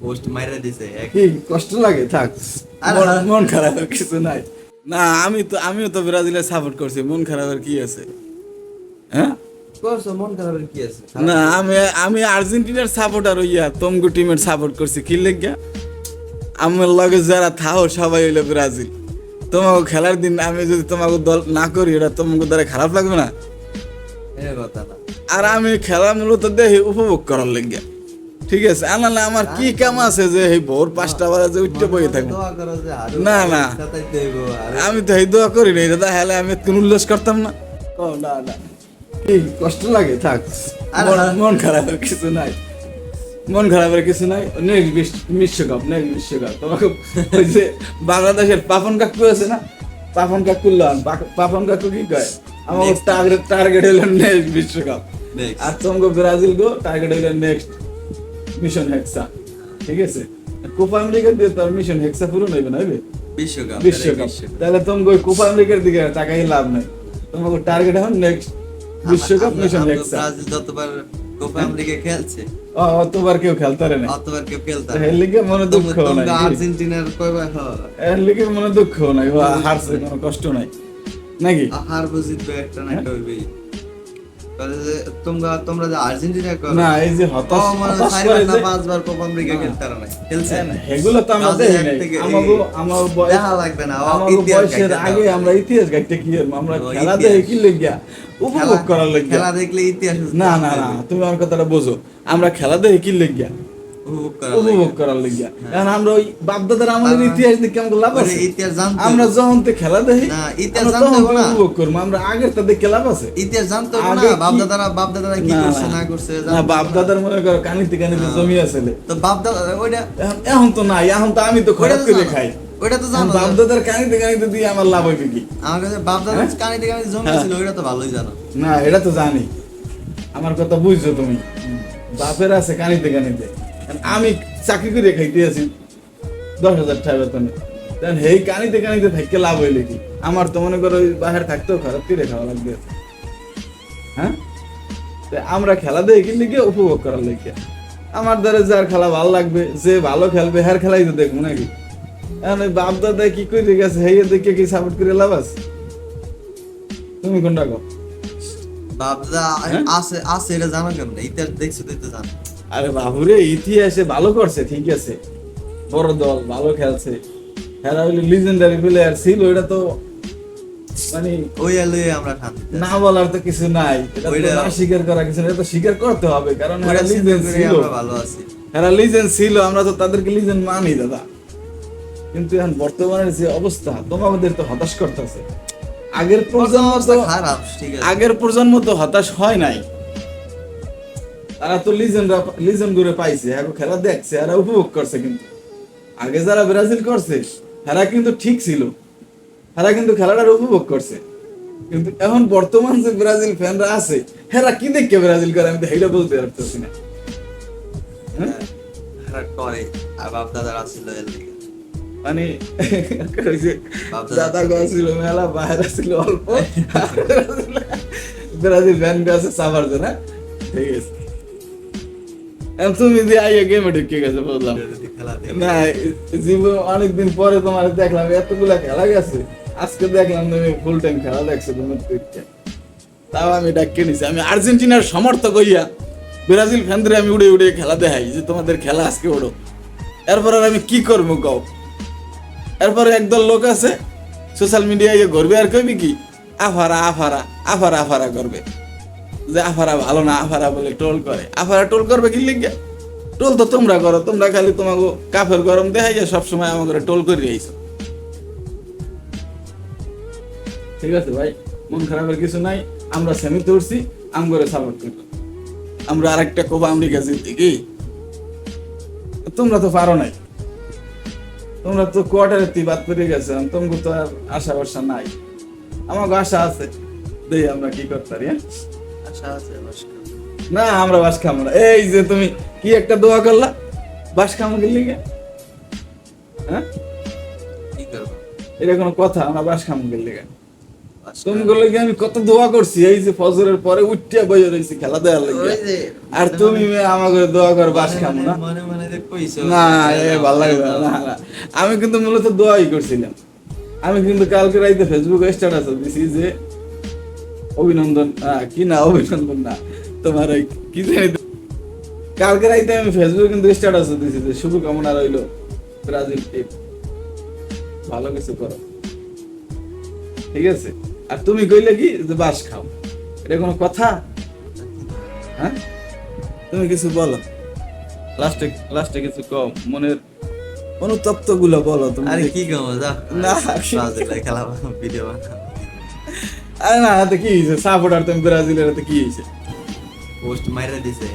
Post মাইরা দিছে কি কষ্ট লাগে? থাক মন-। খারাপের কিছু নাই। না আমি তো আমিও তো ব্রাজিলের সাপোর্ট করছি মন খারাপের কি আছে? হ্যাঁ? করছ মন খারাপের কি আছে? না আমি আমি আর্জেন্টিনার সাপোর্টার হইয়া তমগু টিমের সাপোর্ট করছি কি লেগিয়া আমার লগে যারা থাও সবাই হইল ব্রাজিল। তোমাকে খেলার দিন আমি যদি তোমাকে দল না করি এটা তোমাকে দ্বারা খারাপ লাগবে না? এ কথা না। আর আমি খেলা মূলত দেখি উপভোগ করার লেগে ঠিক আছে আনালে আমার কি কাম আছে যে এই ভোর পাঁচটা বাজে যে উঠতে বই থাকব? না, না। আমি তো এই দোয়া করি নাই দাদা হেলে আমি কোন উল্লাস করতাম না। ও না না। কি কষ্ট লাগে থাক। মন-। খারাপের কিছু নাই। মন খারাপের কিছু নাই। নেক্সট বিশ্বকাপ নেক্সট বিশ্বকাপ। তোমাকে ওই যে বাংলাদেশের পাপন কাকু আছে না? পাপন কাকু লন। পাপন কাকু কি কয়? আমার. টার্গেট টার্গেট হলো নেক্সট বিশ্বকাপ. আর তোমাকে ব্রাজিল গো টার্গেট হলো নেক্সট মিশন হেক্সা ঠিক আছে? কোপা আমেরিকা দিয়ে তো মিশন হেক্সা পুরো নেবে না হবে বিশ্বকাপ বিশ্বকাপ। তাহলে তোমাকে ওই কোপা আমেরিকার দিকে তাকাই লাভ নাই। তোমাকে টার্গেট এখন নেক্সট বিশ্বকাপ মিশন হেক্সা। ব্রাজিল যতবার কোপা আমেরিকা খেলছে। অতবার কেউ খেলতে না অতবার কেউ খেলতাম এর লিগে মনে দুঃখ নাই। আর্জেন্টিনার কয়বার হয় এর লিগে মনে দুঃখ নাই। হারছে কোনো কষ্ট নাই। নাকি? হার বুঝিত একটা না একটা হইবেই। তাহলে যে তোমরা তোমরা যে আর্জেন্টিনা করো না এই যে হতাশ হতাশ করে যে পাঁচবার কোপা আমেরিকা খেলতে না খেলছে। এগুলো তো আমরা দেখি আমাগো আমার বয়স দেখা লাগবে না ও বয়সের আগে আমরা ইতিহাস গাইতে কি আমরা খেলা ইতিহাস। দেখে কি লেগিয়া উপভোগ করার লেগিয়া। খেলা দেখলে ইতিহাস না না না তুমি আমার কথাটা বোঝো। আমরা খেলা দেখে কি লেগিয়া। উপভোগ করার লেগিয়া এখন আমরা ওই বাপদাদার আমাদের ইতিহাস দেখে আমাকে লাভ আছে? ইতিহাস জানতে আমরা যখন তো খেলা দেখি না, ইতিহাস জানতে তখন না। উপভোগ করব আমরা আগের তা দেখে লাভ আছে। ইতিহাস জানতে না আগে কি- করছে না। করছে না জানতে বাপ হবে না। দাদার মনে করো কানিতে কানিতে জমি আছে তো বাপ দাদা ওইটা এখন তো নাই এখন তো আমি তো খরচ করে খাই। ওইটা তো জানো বাপ দাদার কানিতে কানিতে দিয়ে আমার লাভ হইবে কি? আমার কাছে বাপ দাদা হ্যাঁ? কানিতে কানিতে জমি হ্যাঁ। ছিল ওইটা তো ভালোই জানো। না এটা তো জানি। আমার কথা বুঝছ তুমি। বাপের আছে কানিতে কানিতে। আমি চাকরি করে খাইতে আছি। দশ হাজার টাকা বেতনে তখন হেই কানিতে কানিতে থাকতে লাভ হইলে কি? আমার তো মনে করো বাহির থাকতেও খারাপ করে খাওয়া লাগবে? হ্যাঁ? তো আমরা খেলা দেখি কিন্তু গিয়ে উপভোগ করার লেগে। আমার দ্বারা যার খেলা ভালো লাগবে যে ভালো খেলবে হ্যার খেলাই তো দেখব নাকি? এখন ওই বাপ দাদা কি করে গেছে হেয়ে দেখে কি সাপোর্ট করে লাভ আছে? তুমি কোনটা কো বাপ দাদা হ্যাঁ? আছে আছে এটা জানো কেমন? ইতিহাস দেখছ তুই তো জানো? আরে বাবুরে ইতিহাসে ভালো করছে ঠিক আছে। বড় দল ভালো খেলছে। হেরা হইলে লিজেন্ডারি প্লেয়ার ছিল এটা তো মানে ওই এলে আমরা না বলার তো কিছু নাই। এটা তো না স্বীকার করা কিছু এটা তো স্বীকার করতে হবে কারণ ওইটা লিজেন্ড ছিল। আমরা ভালো আছি। হেরা লিজেন্ড ছিল আমরা তো তাদেরকে লিজেন্ড মানি দাদা। কিন্তু এখন বর্তমানের যে অবস্থা তোমাদের তো হতাশ করতেছে। আগের প্রজন্ম তো খারাপ ঠিক আছে। আগের প্রজন্ম তো হতাশ হয় নাই। তারা তো লিজেন্ড লিজেন্ড করে পাইছে এখন খেলা দেখছে এরা উপভোগ করছে কিন্তু। আগে যারা ব্রাজিল করছে এরা কিন্তু ঠিক ছিল। এরা কিন্তু খেলাটার উপভোগ করছে। কিন্তু এখন বর্তমান যে ব্রাজিল ফ্যানরা আছে হেরা কি দেখে ব্রাজিল করে? আমি তো হেটা বলতে পারতেছি না। হ্যাঁ? করে আর বাপ দাদার আসছিল মানে দাদা ছিল মেলা বাইরে ছিল অল্প। ব্রাজিল ফ্যান আছে সাভার না ঠিক আছে। তুমি যে আইয়া গেমে ঢুকে গেছে দেখে না, জীবন অনেকদিন পরে তোমার দেখলাম, এতগুলা খেলা গেছে। আজকে দেখলাম তুমি ফুল টাইম খেলা দেখছ, তুমি টুইটে তাও আমি ডাকে নিছি। আমি আর্জেন্টিনার সমর্থক হইয়া ব্রাজিল ফ্যানদের আমি উড়ে উড়ে খেলা দেখাই যে তোমাদের খেলা আজকে ওড়ো। এরপর আর আমি কি করব কও? এরপরে একদল লোক আছে সোশ্যাল মিডিয়ায় ঘুরবে আর কবি কি? আফারা আফারা আফারা আফারা করবে যে আফারা ভালো না, আফারা বলে টোল করে। আফারা টোল করবে কি লিখে টোল তো তোমরা করো, তোমরা খালি তোমাকে কাফের গরম দেখাই যায় সবসময় আমাকে টোল করে ঠিক আছে ভাই, মন খারাপের কিছু নাই, আমরা সেমিতে উঠছি আম করে সাপোর্ট করব আমরা আরেকটা কোপা আমেরিকা জিতি কি? তোমরা তো পারো নাই। তোমরা তো কোয়ার্টারে তি বাদ পেরে গেছো তোমাকে তো আর আশা ভরসা নাই। আমাকে আশা আছে দেখি আমরা কি করতে পারি হ্যাঁ? নমস্কার না আমরা বাস খাব না। এই যে তুমি কি একটা দোয়া করলা? বাস লিগে? হ্যাঁ? এটা কোনো কথা আমরা বাস লিগে। তুমি বললে কি আমি কত দোয়া করছি? এই যে ফজরের পরে উঠিয়া বইয়ে খেলা দেওয়ার লাগে। আর তুমি আমাকে দোয়া কর বাস খামো না। না এ ভালো না না আমি কিন্তু মূলত দোয়াই করছিলাম। আমি কিন্তু কালকে রাইতে ফেসবুকে স্ট্যাটাস দিছি যে অভিনন্দন কি না অভিনন্দন না। তোমার ওই কি জানি কালকে রাইতে আমি ফেসবুকে কিন্তু স্ট্যাটাস দিছি যে শুভকামনা রইল ব্রাজিল টিম ভালো কিছু করো। ঠিক আছে? আর তুমি কইলে কি? যে বাস খাও। এটা কোনো কথা? হ্যাঁ? তুমি কিছু বলো। লাস্টে লাস্টে কিছু কম মনের অনুতপ্তগুলো বলো। তুমি আরে কি গো যা না। খেলা ভিডিও বানাও আরে না হাতে কি হয়েছে সাপোর্টার তুমি ব্রাজিলের হাতে কি হয়েছে পোস্ট মাইরা দিছে